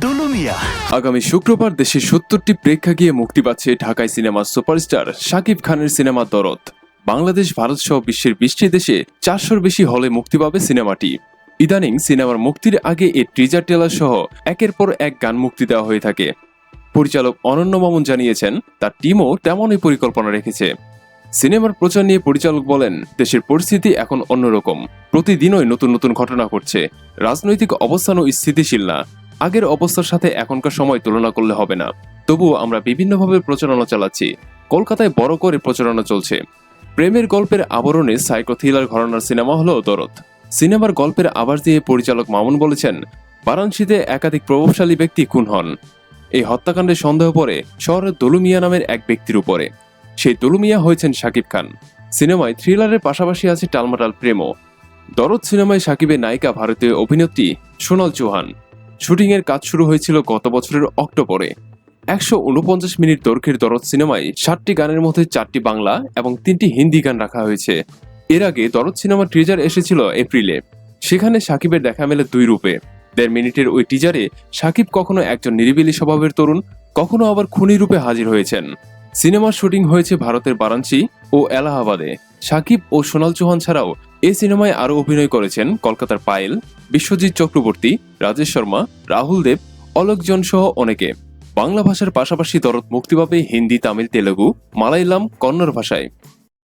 দুলুমিয়া। আগামী শুক্রবার দেশে সত্তরটি প্রেক্ষাগৃহে মুক্তি পাচ্ছে ঢাকায় সিনেমার সুপারস্টার শাকিব খানের সিনেমা দরদ। বাংলাদেশ, ভারত সহ বিশ্বের বিশটি দেশে চারশোর বেশি হলে মুক্তি পাবে সিনেমাটি। ইদানিং সিনেমার মুক্তির আগে এর ট্রিজার টেলার সহ একের পর এক গান মুক্তি দেওয়া হয়ে থাকে। পরিচালক অনন্য মামুন জানিয়েছেন, তার টিমও তেমনই পরিকল্পনা রেখেছে। সিনেমার প্রচার নিয়ে পরিচালক বলেন, দেশের পরিস্থিতি এখন অন্যরকম। প্রতিদিনই নতুন নতুন ঘটনা ঘটছে। রাজনৈতিক অবস্থানও স্থিতিশীল না। আগের অবস্থার সাথে এখনকার সময় তুলনা করলে হবে না। তবুও আমরা বিভিন্নভাবে প্রচারণা চালাচ্ছি। কলকাতায় বড় করে প্রচারণা চলছে। প্রেমের গল্পের আবরণে সাইকো থ্রিলার ঘরানার সিনেমা হলো দরদ। সিনেমার গল্পের আবার দিয়ে পরিচালক মামুন বলেছেন, বারাণসীতে একাধিক প্রভাবশালী ব্যক্তি খুন হন। এই হত্যাকাণ্ডে সন্দেহ পড়ে শহরের দলুমিয়া নামের এক ব্যক্তির উপরে। সেই দলুমিয়া হয়েছেন শাকিব খান। সিনেমায় থ্রিলারের পাশাপাশি আছে টালমাটাল প্রেমও। দরদ সিনেমায় সাকিবের নায়িকা ভারতীয় অভিনেত্রী সোনাল চৌহান। শুটিংয়ের কাজ শুরু হয়েছিল গত বছরের অক্টোবরে। একশো উনপঞ্চাশ মিনিট দৈর্ঘ্যের দরদ সিনেমায় ষাটটি গানের মধ্যে চারটি বাংলা এবং তিনটি হিন্দি গান রাখা হয়েছে। এর আগে দরদ সিনেমার টিজার এসেছিল এপ্রিলে। সেখানে সাকিবের দেখা মেলে দুই রূপে। দেড় মিনিটের ওই টিজারে সাকিব কখনো একজন নিরিবিলি স্বভাবের তরুণ, কখনো আবার খুনি রূপে হাজির হয়েছেন। সিনেমার শুটিং হয়েছে ভারতের বারাণসী ও এলাহাবাদে। সাকিব ও সোনাল চৌহান ছাড়াও এই সিনেমায় আরও অভিনয় করেছেন কলকাতার পায়েল, বিশ্বজিৎ চক্রবর্তী, রাজেশ শর্মা, রাহুল দেব অলোকজন সহ অনেকে। বাংলা ভাষার পাশাপাশি দরদ মুক্তি পাবে হিন্দি, তামিল, তেলেগু, মালায়ালাম, কন্নড় ভাষায়।